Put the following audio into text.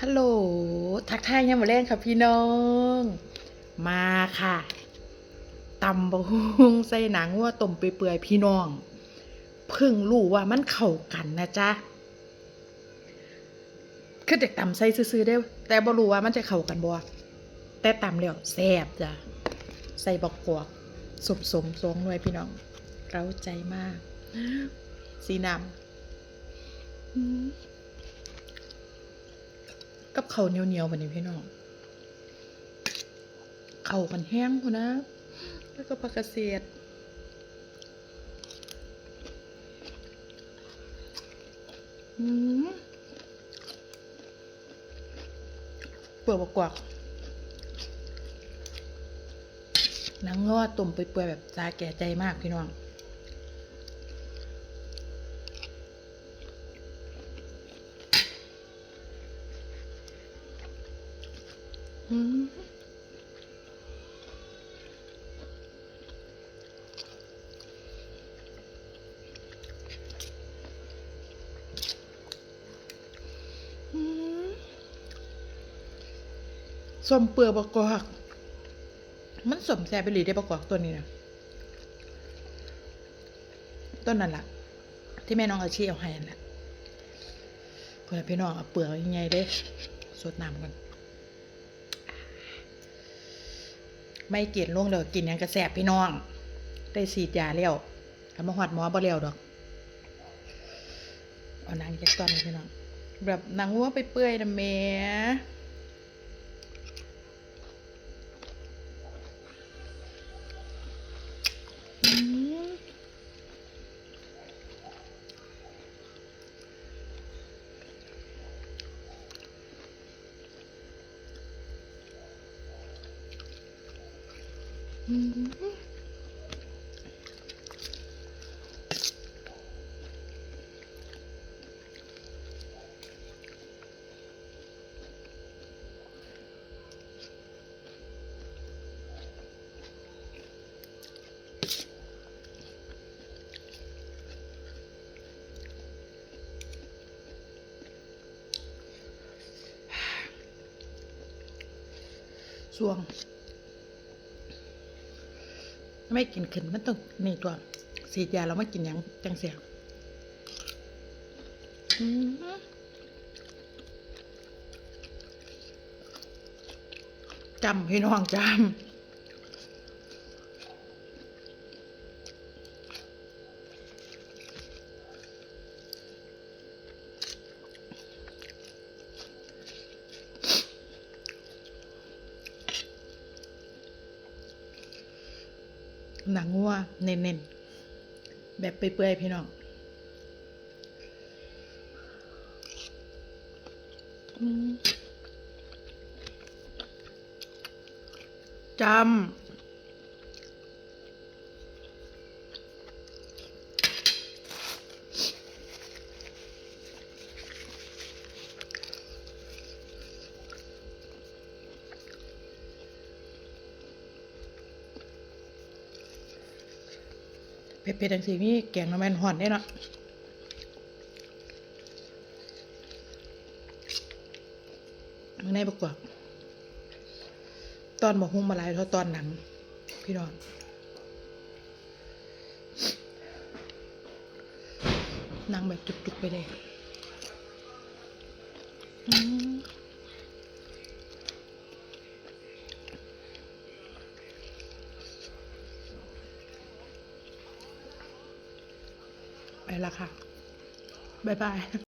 ฮัลโหล ทักทายยังมาเล่นค่ะพี่น้อง มาค่ะตำบะฮุงใส่หนังวัวต้มเปื่อยๆพี่น้อง เพิ่งรู้ว่ามันเข้ากันนะจ๊ะคือเด็กตำใส่ซื่อๆได้ แต่บ่รู้ว่ามันจะเข้ากันบ่แต่ตำแล้วแซ่บจ้ะ ใส่บักกวกสมสมสองหน่วยพี่น้องเร้าใจมาก สีน้ำ กับเขาวเหนียวๆแบบนี้พี่น้องเข่ากันแห้งพอนะ แล้วก็ผักกระเสียดอืมเปลือกบกวักนังงอตุ่มเปื่อยๆแบบจาแก่ใจมากพี่น้อง อืมอืม ส้มเปลือกประกอบมันสมแซ่บไปหลีได้ประกอบตัวนี้นะต้นนั่นล่ะที่แม่น้องอาชีเอาให้นั่นแหละเพื่อนพี่น้องเอาเปลือกยังไงเด้สดน้ำก่อน ไม่เกลียดลงเด้อกินยังกระแสบพี่น้อง ได้ฉีดยาแล้วทำมาหอดหมอบ่แล้วดอก เอานางจักตอนนี้พี่น้อง แบบนางวัวไปเปื่อยนะแม่ อืมสวง ไม่กินขึ้นมันต้องนี่ตัวสีดยาเราไม่กินอยังจังเสียงจำพี่น้องจำ หนังวัวเน้นๆ แบบเปื่อยๆ พี่น้องจำ เผ็ดๆจังสีมีแกงน้ำมันห่อนได้เนาะมึงได้ประกอบตอนบอกหุ้มมาลายเท่าตอนหนัง พี่น้องหนังแบบจุกๆไปเลยอืมไป ละค่ะ บ๊ายบาย